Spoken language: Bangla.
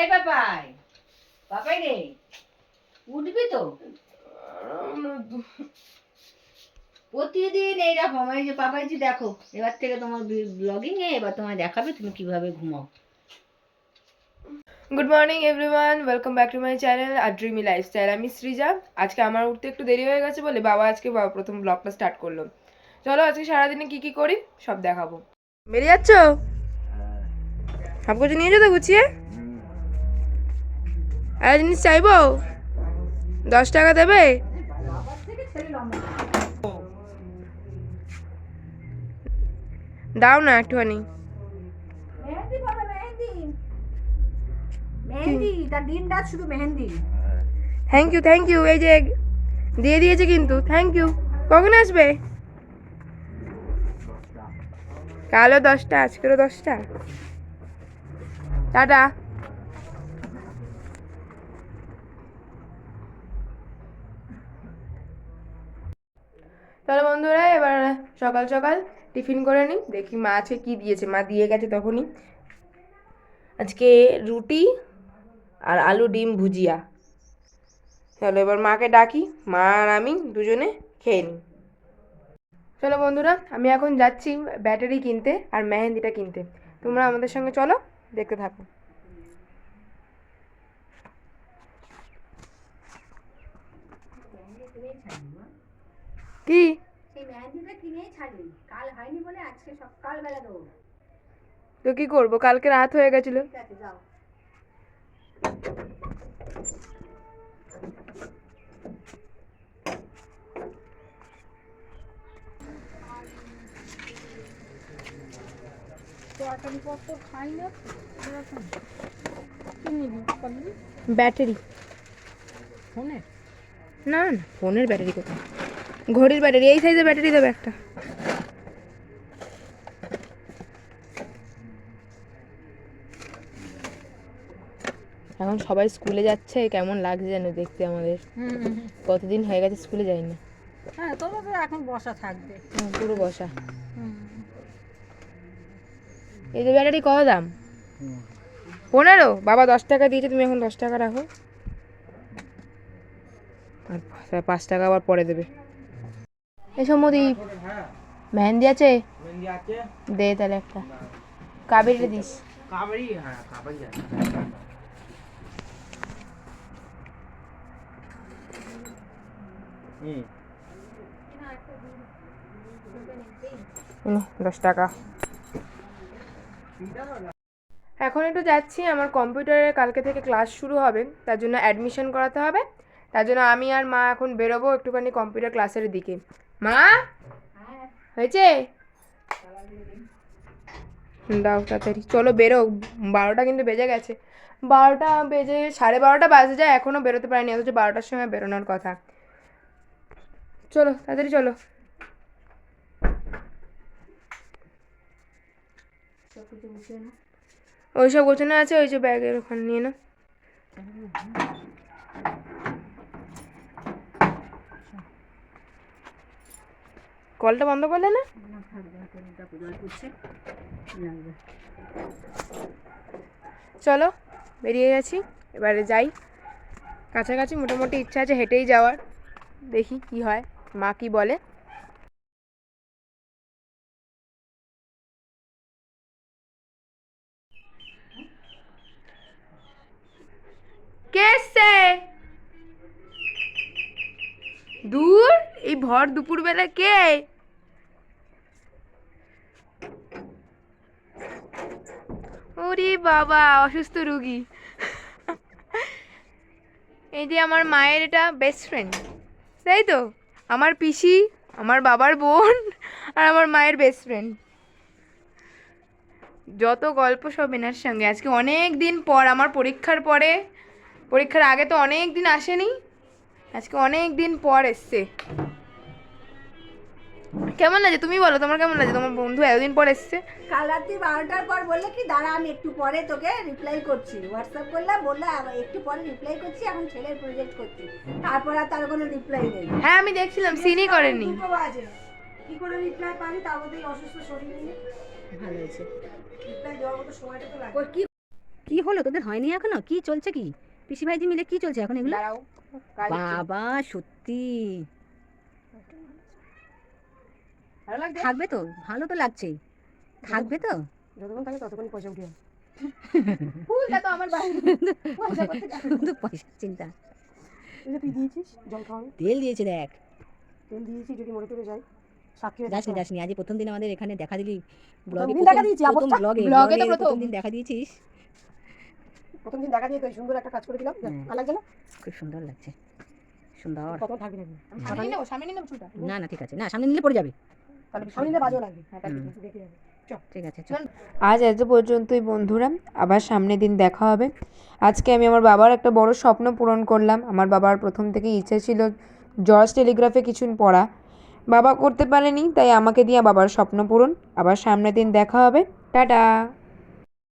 এই বাবাই বাবাই রে উঠবি তো? প্রতিদিন এইরকম এই যে পাপাই যে দেখো এবার থেকে তোমার ব্লগিং এ এবার তোমায় দেখাবে তুমি কীভাবে ঘুমাও। Good morning everyone welcome back to my channel R dreamy lifestyle আমি সৃজা। আজকে আমার উঠতে একটু দেরি হয়ে গেছে বলে বাবা আজকে বা- প্রথম ব্লগটা স্টার্ট করল। চলো আজকে সারাদিনে কি কি করি? সব দেখাবো। বেরিয়ে যাচ্ছ? সব কিছু নিয়ে যেতে গুছিয়ে? আর জিনিস চাইব? দশ টাকা দেবে? দাও না একটুখানি। থ্যাংক ইউ থ্যাংক ইউ এই যে দিয়ে দিয়েছে কিন্তু থ্যাংক ইউ কখন আসবে? কালও দশটা আজকেরও দশটা। টাটা। তাহলে বন্ধুরা, এবার সকাল সকাল টিফিন করে নিই, দেখি মা আজকে কী দিয়েছে। মা দিয়ে গেছে তখনই। আজকে রুটি আর আলু ডিম ভুজিয়া। চলো এবার মাকে ডাকি, মা আর আমি দুজনে খেয়ে নিই। চলো বন্ধুরা, আমি এখন যাচ্ছি ব্যাটারি কিনতে আর মেহেন্দিটা কিনতে। তোমরা আমাদের সঙ্গে চলো, দেখতে থাকো। কি সেই মেহেন্দিটা কিনেই ছাড়ি কাল হয়নি বলে আজকে সকালবেলা দেবো তো কি করব? কালকে রাত হয়ে গেছিল। ব্যাটারি। ফোনের? না না ফোনের ব্যাটারি কোথায়? ঘড়ির ব্যাটারি এই সাইজের ব্যাটারি দেবে একটা। এখন সবাই স্কুলে যাচ্ছে কেমন লাগছে যেন দেখতে আমাদের। কতদিন হয়ে গেছে স্কুলে যাই না হ্যাঁ তোমরা তো এখন বসা থাকবে। পুরো বসা। এই যে ব্যাটারি কত দাম? পনেরো? বাবা দশ টাকা দিয়েছে তুমি এখন দশ টাকা রাখো। আর পাঁচ টাকা আবার পরে দেবে। এসব মোদি মেহেন্দি আছে? দে তাহলে একটা। কাবেরিটা দিস। নে, দশ টাকা। এখন একটু যাচ্ছি আমার কম্পিউটারে কালকে থেকে ক্লাস শুরু হবে তার জন্য অ্যাডমিশন করাতে হবে। তার জন্য আমি আর মা এখন বেরোবো একটুখানি কম্পিউটার ক্লাসের দিকে। মা? হয়েছে? দাও তাড়াতাড়ি। চলো বেরো। বারোটা কিন্তু বেজে গেছে। বারোটা বেজে সাড়ে বারোটা বাজে যায় এখনও বেরোতে পারিনি, অথচ বারোটার সময় বেরোনোর কথা। চলো, তাড়াতাড়ি চলো। ওইসব গোছানো আছে ওই যে ব্যাগের ওখানে নিয়ে নাও। কলটা বন্ধ করলে না? চলো, বেরিয়ে গেছি। এবারে যাই। কাছাকাছি মোটামুটি ইচ্ছা আছে হেঁটেই যাওয়ার। দেখি কি হয়, মা কি বলে। দূর? এই ভর দুপুরবেলা কে? ওরে বাবা, অসুস্থ রুগী। এই যে আমার মায়ের এটা বেস্ট ফ্রেন্ড তাই তো, আমার পিসি, আমার বাবার বোন আর আমার মায়ের বেস্ট ফ্রেন্ড যত গল্প সব এনার সঙ্গে। আজকে অনেক দিন পর, আমার পরীক্ষার পরে, পরীক্ষার আগে তো অনেক দিন আসেনি, আজকে অনেক দিন পর এসছে। কেমন লাগে তুমি বলো তোমার কেমন লাগে তোমার বন্ধু এতদিন পর এসছে। কাল রাত্রি বারোটার পর বললে কি দাঁড়া আমি একটু পরে তোকে রিপ্লাই করছি। হোয়াটসঅ্যাপ করলাম বললে একটু পরে রিপ্লাই করছি এখন ছেলের প্রজেক্ট করছি। তারপর আর তার কোনো রিপ্লাই নেই। হ্যাঁ আমি দেখছিলাম সিনই করেনি। কি করে রিপ্লাই পাবি তার মধ্যেই অসুস্থ শরীর নিয়ে। ভালো হয়েছে। রিপ্লাই দেওয়ার মতো সময়টা তো লাগে। কি কি হলো? তোদের হয়নি এখনও? কি চলছে কি? পিসি ভাইজি মিলে কি চলছে এখন এগুলো। বাবা সত্যি। থাকবে তো ভালো তো লাগছে থাকবে তো? যতক্ষণ থাকে ততক্ষণ পয়সা উঠে ফুলটা তো আমার পয়সা। চিন্তা। তুই দিয়েছিস জল খাওয়ানো তেল দিয়েছে দেখ। তেল দিয়েছি যদি মরে টরে যায় সাক্ষী যাসনি যাসনি। আজ প্রথম দিন আমাদের এখানে দেখা দিলি ব্লগে দেখা দিয়েছি, প্রথম ব্লগে ব্লগে তো প্রথম। প্রথম। দিন দেখা দিয়েছিস। প্রথম দিন দেখা দিয়ে সুন্দর একটা কাজ করে দিলাম। হ্যাঁ। ভালো লাগছে না? খুব সুন্দর লাগছে। সুন্দর। থাকবি সামনে সামনে নিয়ে না না ঠিক আছে। না সামনে নিলে পড়ে যাবে। তাহলে সামনে বাজেও লাগবে। হ্যাঁ দেখে যাবে। ঠিক আছে চল। আজ এত পর্যন্তই বন্ধুরা। আবার সামনের দিন দেখা হবে। আজকে আমি আমার বাবার একটা বড় স্বপ্ন পূরণ করলাম। আমার বাবার প্রথম থেকে ইচ্ছে ছিল জর্জ টেলিগ্রাফে কিছু পড়া। বাবা করতে পারেনি তাই আমাকে দিয়ে বাবার স্বপ্ন পূরণ। আবার সামনের দিন দেখা হবে। টাটা!